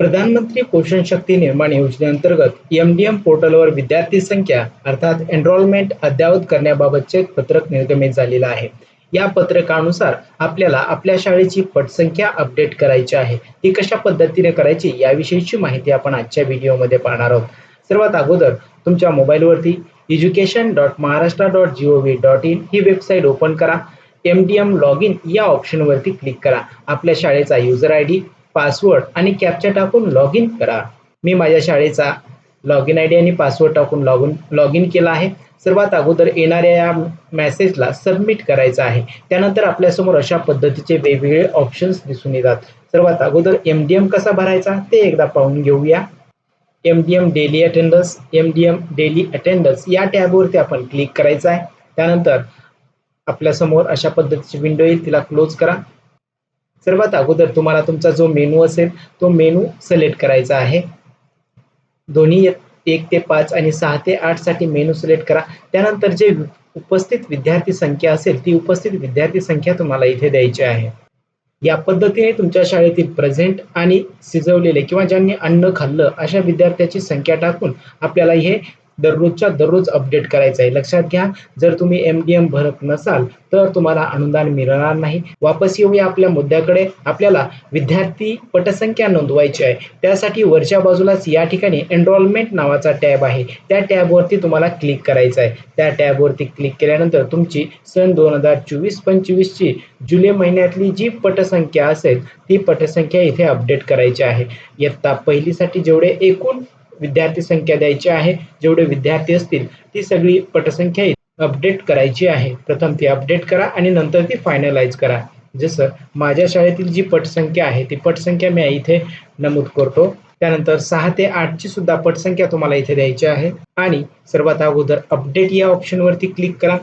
प्रधानमंत्री पोषण शक्ती निर्माण योजनेअंतर्गत एम डी एम पोर्टलवर विद्यार्थी संख्या अर्थात एनरोलमेंट अद्ययावत करण्याबाबतचे पत्रक निर्गमित झालेलं आहे. या पत्रकानुसार आपल्याला आपल्या शाळेची पटसंख्या अपडेट करायची आहे. ती कशा पद्धतीने करायची याविषयीची माहिती आपण आजच्या व्हिडिओमध्ये पाहणार आहोत. सर्वात अगोदर तुमच्या मोबाईलवरती education dot Maharashtra dot G O V dot in he website open करा. M D M log in या ऑप्शनवरती क्लिक करा. आपल्या शाळेचा युजर आय डी पासवर्ड आणि कॅप्चा टाकून लॉग इन करा. मी माझ्या शाळेचा लॉग इन आय डी आणि पासवर्ड टाकून लॉग इन लॉग इन केला आहे. सर्वात अगोदर येणाऱ्या या मॅसेजला सबमिट करायचं आहे. त्यानंतर आपल्यासमोर अशा पद्धतीचे वेगवेगळे ऑप्शन्स दिसून येतात. सर्वात अगोदर एम डी एम कसा भरायचा ते एकदा पाहून घेऊया. M D M daily attendance M D M daily attendance या टॅबवरती आपण क्लिक करायचं आहे. त्यानंतर आपल्यासमोर अशा पद्धतीची विंडो येईल तिला क्लोज करा. सर्वात अगोदर तुम्हाला तुमचा जो मेनू असेल तो मेनू सिलेक्ट करायचा आहे. दोन्ही एक ते पाच आणि सहा ते आठसाठी मेनू सिलेक्ट करा. त्यानंतर जे उपस्थित विद्यार्थी संख्या असेल ती उपस्थित विद्यार्थी संख्या तुम्हाला इथे द्यायची आहे. या पद्धतीने तुमच्या शाळेतील प्रेझेंट आणि शिजवलेले किंवा ज्यांनी अन्न खाल्लं अशा विद्यार्थ्याची संख्या टाकून आपल्याला हे दररोजच्या दररोज अपडेट करायचा आहे. लक्षात घ्या जर तुम्ही एम डी एम भरत नसाल तर तुम्हाला अनुदान मिळणार नाही. वापस येऊया आपल्या मुद्द्याकडे. आपल्याला विद्यार्थी पटसंख्या नोंदवायची आहे. त्यासाठी वरच्या बाजूलाच या ठिकाणी एनरोलमेंट नावाचा टॅब आहे. त्या टॅबवरती तुम्हाला क्लिक करायचं आहे. त्या टॅबवरती क्लिक केल्यानंतर तुमची सन दोन हजार चोवीस पंचवीसची जुलै महिन्यातली जी पटसंख्या असेल ती पटसंख्या इथे अपडेट करायची आहे. इयत्ता पहिलीसाठी जेवढे एकूण विद्यार्थी संख्या द्यायची आहे. जेवढे विद्यार्थी असतील ती सगळी पटसंख्या अपडेट करायची आहे. प्रथम ती अपडेट करा आणि नंतर ती फायनलाइज करा. जसं माझ्या शाळेतील जी पटसंख्या आहे ती पटसंख्या मी इथे नमूद करतो. त्यानंतर सहा ते आठची सुद्धा पटसंख्या तुम्हाला इथे द्यायची आहे. आणि सर्वात अगोदर अपडेट या ऑप्शनवरती क्लिक करा.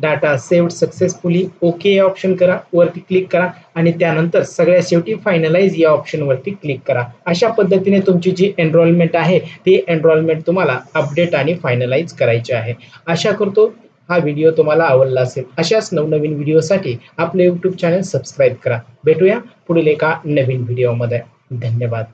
डाटा सेव्ड सक्सेसफुली ओके या ऑप्शन करा वरती क्लिक करा आणि त्यानंतर सगळ्या शेवटी फायनलाइज या ऑप्शनवरती क्लिक करा. अशा पद्धतीने तुमची जी एनरोलमेंट आहे ती एनरोलमेंट तुम्हाला अपडेट आणि फायनलाइज करायची आहे. आशा करतो हा व्हिडिओ तुम्हाला आवडला असेल. अशाच नवनवीन व्हिडिओसाठी आपले यूट्यूब चॅनल सबस्क्राईब करा. भेटूया पुढील एका नवीन व्हिडिओमध्ये धन्यवाद.